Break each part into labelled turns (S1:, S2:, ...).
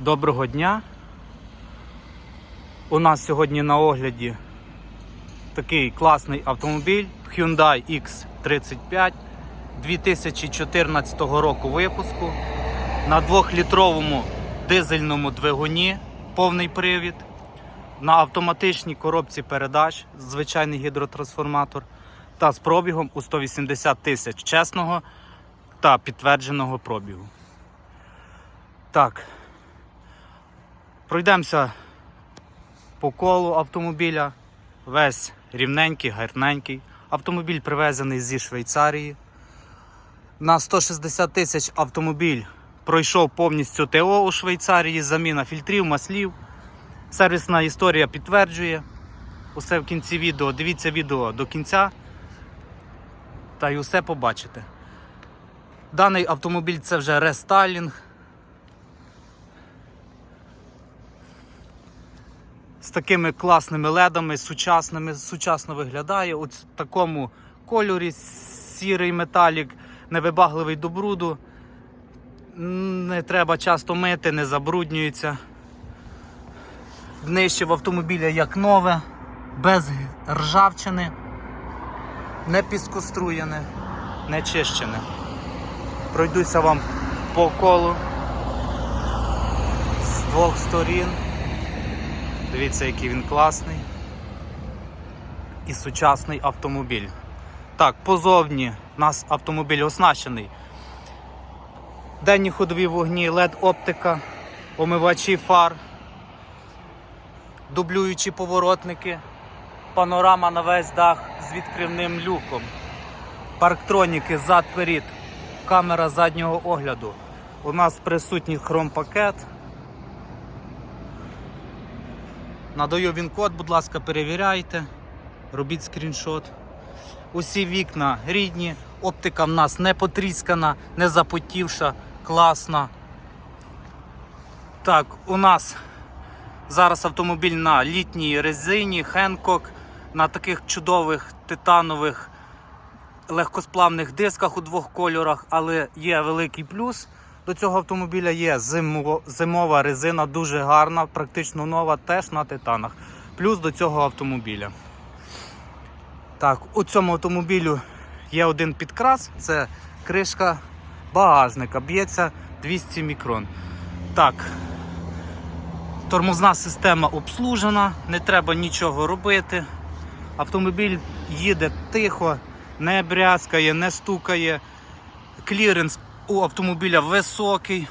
S1: Доброго дня. У нас сьогодні на огляді такий класний автомобіль Hyundai X35 2014 року випуску на 2-літровому дизельному двигуні повний привід, на автоматичній коробці передач, звичайний гідротрансформатор та з пробігом у 180 тисяч чесного та підтвердженого пробігу. Так, Пройдемося по колу автомобіля. Весь рівненький, гарненький. Автомобіль привезений зі Швейцарії. На 160 тисяч автомобіль пройшов повністю ТО у Швейцарії, заміна фільтрів, маслів. Сервісна історія підтверджує. Усе в кінці відео. Дивіться відео до кінця. Та й усе побачите. Даний автомобіль це вже рестайлінг. З такими класними ледами, сучасними, сучасно виглядає. У такому кольорі сірий металік, невибагливий до бруду. Не треба часто мити, не забруднюється. Днище в автомобіля як нове, без ржавчини, не піскоструєне, не чищене. Пройдуся вам по колу з двох сторін. Дивіться, який він класний. І сучасний автомобіль. Так, позовні у нас автомобіль оснащений. Денні ходові вогні, LED-оптика, омивачі фар, дублюючі поворотники, панорама на весь дах з відкривним люком, парктроніки зад-перед, камера заднього огляду. У нас присутній хромпакет. Надаю він код, будь ласка, перевіряйте, робіть скріншот. Усі вікна рідні, оптика в нас не потріскана, не запотівша, класна. Так, у нас зараз автомобіль на літній резині, Хенкок, на таких чудових титанових легкосплавних дисках у двох кольорах, але є великий плюс. До цього автомобіля є зимова резина, дуже гарна, практично нова, теж на титанах. Плюс до цього автомобіля. Так, у цьому автомобілю є один підкрас, це кришка багажника, б'ється 200 мікрон. Так, тормозна система обслужена, не треба нічого робити. Автомобіль їде тихо, не брязкає, не стукає. Кліренс у автомобіля високий.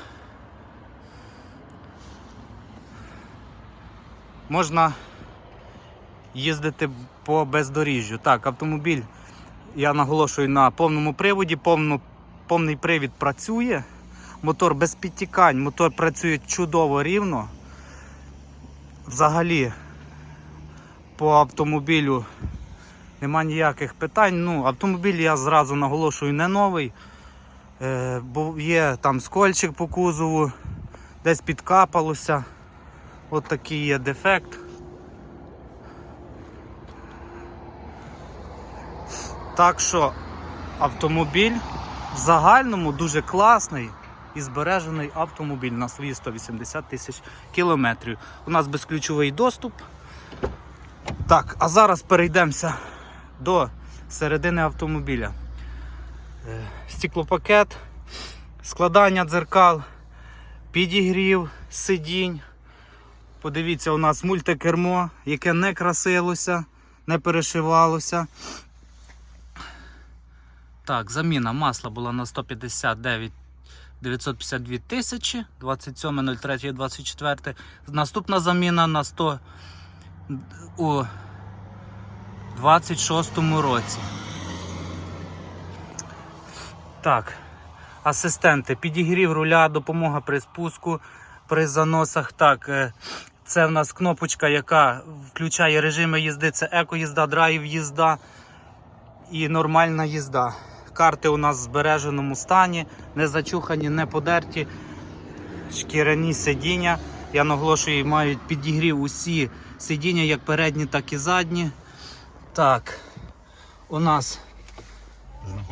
S1: Можна їздити по бездоріжжю. Так, автомобіль, я наголошую на повному приводі, повно, повний привід працює. Мотор без підтікань, мотор працює чудово рівно. Взагалі по автомобілю нема ніяких питань. Ну, автомобіль я зразу наголошую не новий. Е, бо є там скольчик по кузову, десь підкапалося. От такий є дефект. Так що автомобіль в загальному дуже класний і збережений автомобіль на свої 180 тисяч кілометрів. У нас безключовий доступ. Так, а зараз перейдемося до середини автомобіля. Е, Стеклопакет, складання дзеркал, підігрів сидінь. Подивіться, у нас мультикермо, яке не красилося, не перешивалося. Так, заміна масла була на 159 952 тисячі 27.03.24. Наступна заміна на 100 у 26 році. Так, асистенти, підігрів руля, допомога при спуску, при заносах. Так, е, це в нас кнопочка, яка включає режими їзди. Це еко-їзда, драйв їзда і нормальна їзда. Карти у нас в збереженому стані, не зачухані, не подерті. Шкіряні сидіння. Я наголошую, мають підігрів усі сидіння, як передні, так і задні. Так, у нас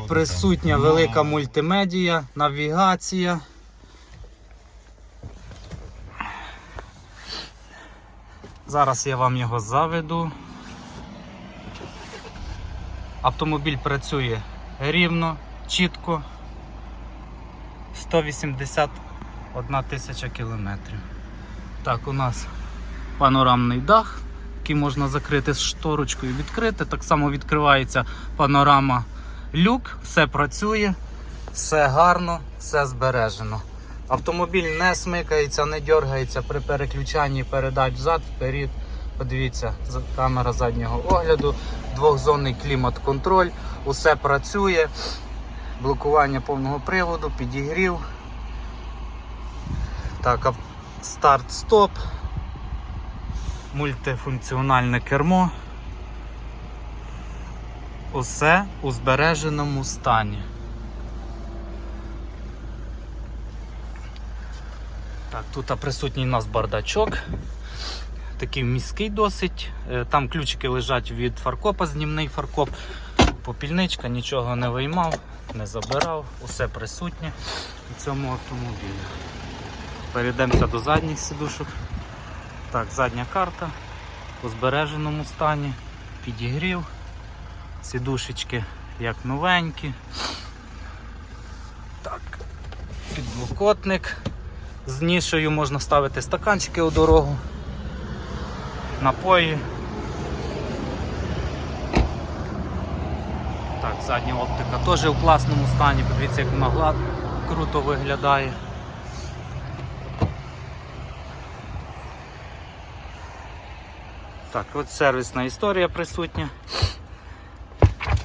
S1: Присутня велика мультимедія, навігація. Зараз я вам його заведу. Автомобіль працює рівно, чітко. 181 тисяча кілометрів. Так, у нас панорамний дах, який можна закрити з шторочкою, відкрити. Так само відкривається панорама люк, все працює, все гарно, все збережено. Автомобіль не смикається, не дергається при переключанні передач взад, вперед. Подивіться, камера заднього огляду, двохзонний клімат-контроль, усе працює, блокування повного приводу, підігрів. Так, старт-стоп, мультифункціональне кермо. Усе у збереженому стані. Так, тут присутній у нас бардачок. Такий міський досить. Е, Там ключики лежать від фаркопа, знімний фаркоп. Попільничка, нічого не виймав, не забирав, усе присутнє у цьому автомобілі. Перейдемося до задніх сидушок. Так, задня карта у збереженому стані, підігрів, сідушечки як новенькі. Так, підлокотник. З нішею можна ставити стаканчики у дорогу, напої. Так, задня оптика теж у класному стані, подивіться, як вона глад... круто виглядає. Так, от сервісна історія присутня,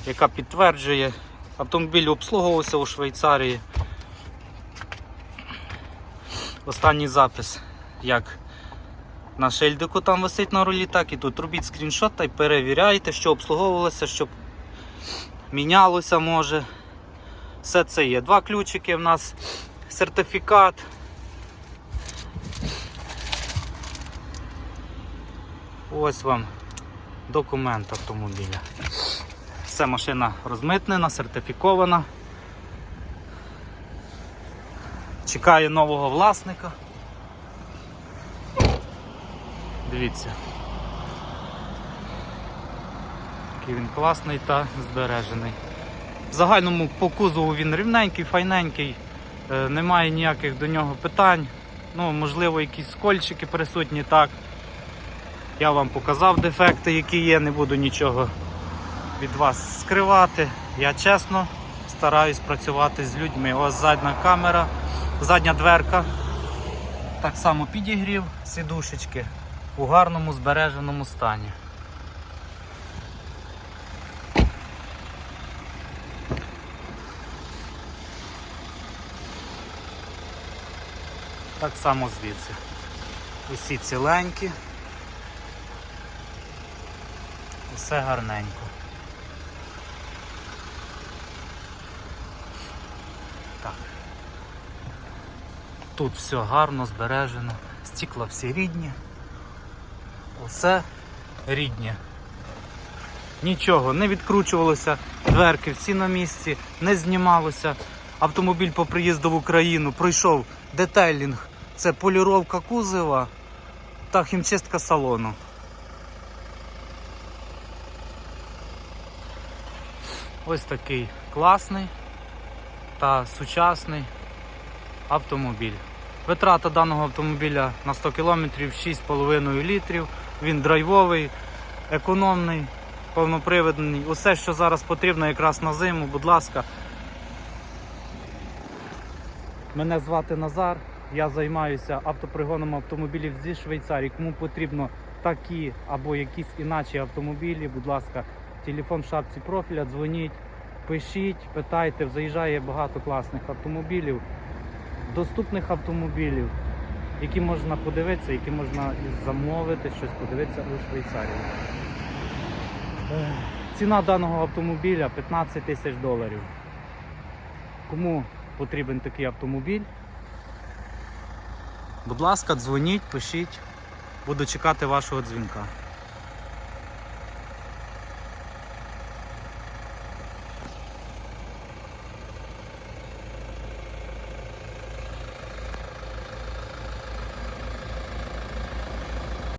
S1: яка підтверджує, автомобіль обслуговувався у Швейцарії. Останній запис, як на шильдику там висить на рулі, так і тут робіть скріншот та й перевіряйте, що обслуговувалося, що мінялося може. Все це є. Два ключики в нас, сертифікат. Ось вам документ автомобіля. Все машина розмитнена, сертифікована. Чекає нового власника. Дивіться. Який він класний та збережений. В загальному по кузову він рівненький, файненький, е, немає ніяких до нього питань. Ну, можливо, якісь скольчики присутні, так. Я вам показав дефекти, які є, не буду нічого від вас скривати. Я чесно стараюсь працювати з людьми. Ось задня камера, задня дверка. Так само підігрів, сідушечки у гарному збереженому стані. Так само звідси. Усі ціленькі. Все гарненько. Тут все гарно збережено, стікла всі рідні. Усе ріднє. Нічого не відкручувалося, дверки всі на місці, не знімалося. Автомобіль по приїзду в Україну пройшов детейлінг. Це поліровка кузова та хімчистка салону. Ось такий класний та сучасний автомобіль. Витрата даного автомобіля на 100 км 6,5 літрів. Він драйвовий, економний, повнопривідний. Усе, що зараз потрібно якраз на зиму, будь ласка. Мене звати Назар. Я займаюся автопригоном автомобілів зі Швейцарії. Кому потрібно такі або якісь іначі автомобілі, будь ласка, телефон в шапці профіля, дзвоніть, пишіть, питайте, заїжджає багато класних автомобілів, доступних автомобілів, які можна подивитися, які можна замовити, щось подивитися у Швейцарії. Ціна даного автомобіля 15 тисяч доларів. Кому потрібен такий автомобіль? Будь ласка, дзвоніть, пишіть. Буду чекати вашого дзвінка.